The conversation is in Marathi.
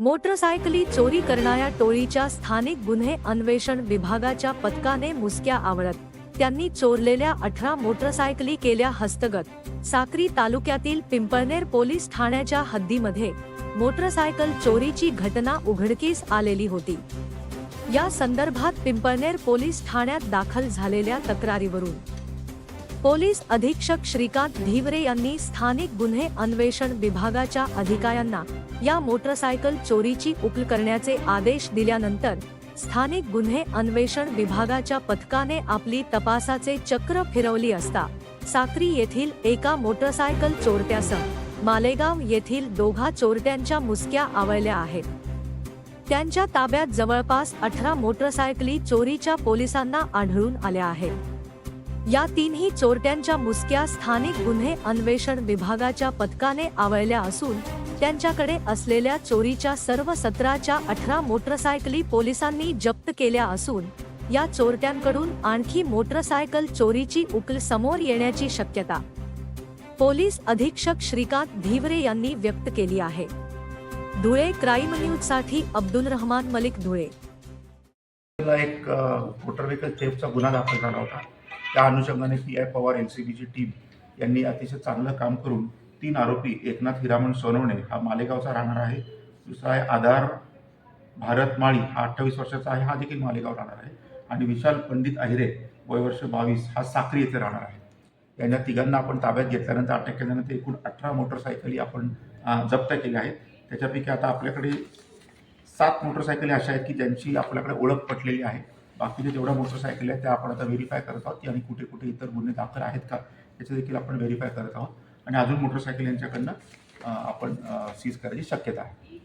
मोटरसायकली चोरी करणाऱ्या टोळीच्या स्थानिक गुन्हे अन्वेषण विभागाच्या पथकाने मुसक्या आवळत. त्यांनी चोरलेल्या अठरा मोटरसायकली केल्या हस्तगत. साक्री तालुक्यातील पिंपळनेर पोलीस ठाण्याच्या हद्दीमध्ये मोटरसायकल चोरीची घटना उघडकीस आलेली होती. या संदर्भात पिंपळनेर पोलीस ठाण्यात दाखल झालेल्या तक्रारीवरून. पोलीस अधीक्षक श्रीकांत धिवरे यांनी स्थानिक गुन्हे अन्वेषण विभागाच्या अधिकाऱ्यांना या मोटरसायकल चोरीची उकल करण्याचे आदेश दिल्यानंतर स्थानिक गुन्हे अन्वेषण विभागाच्या पथकाने आपली तपासाचे चक्र फिरवली असता साक्री येथील एका मोटरसायकल चोरट्यासह मालेगाव येथील दोघा चोरट्यांच्या मुसक्या आवळल्या आहेत. त्यांच्या ताब्यात जवळपास अठरा मोटरसायकली चोरीच्या पोलिसांना आढळून आल्या आहेत. या तीनही चोरट्यांच्या मुसक्या स्थानिक गुन्हे अन्वेषण विभागाच्या पथकाने आवळल्या असून त्यांच्याकडे असलेल्या चोरीच्या सर्व सतराच्या अठरा मोटरसायकली पोलिसांनी जप्त केल्या असून या चोरट्यांकडून आणखी मोटरसायकल चोरीची उकल समोर येण्याची शक्यता. पोलीस अधीक्षक श्रीकांत धिवरे यांनी व्यक्त केली आहे. धुळे क्राईम न्यूजसाठी अब्दुल रहमान मलिक धुळे. एक मोटर व्हेकल थेफ्टचा गुन्हा दाखल झाला होता. त्या अनुषंगाने P I Pawar N C बीची टीम यांनी अतिशय चांगलं काम करून तीन आरोपी एकनाथ हिरामण सोनवणे हा मालेगावचा राहणार आहे. दुसरा आहे आधार भारत माळी हा अठ्ठावीस वर्षाचा आहे हा देखील मालेगाव राहणार आहे. आणि विशाल पंडित अहिरे वयवर्ष बावीस हा साक्री येथे राहणार आहे. यांना तिघांना आपण ताब्यात घेतल्यानंतर अटक केल्यानंतर एकूण अठरा मोटरसायकली आपण जप्त केल्या आहेत. त्याच्यापैकी आता आपल्याकडे सात मोटरसायकली अशा आहेत की ज्यांची आपल्याकडे ओळख पटलेली आहे. बाकीच्या जेवढ्या मोटरसायकल आहेत त्या आपण आता व्हेरीफाय करत आहोत की आणि कुठे कुठे इतर गुन्हे दाखल आहेत का याचे देखील आपण व्हेरीफाय करत आहोत. आणि अजून मोटरसायकल यांच्याकडनं आपण सीज करायची शक्यता आहे.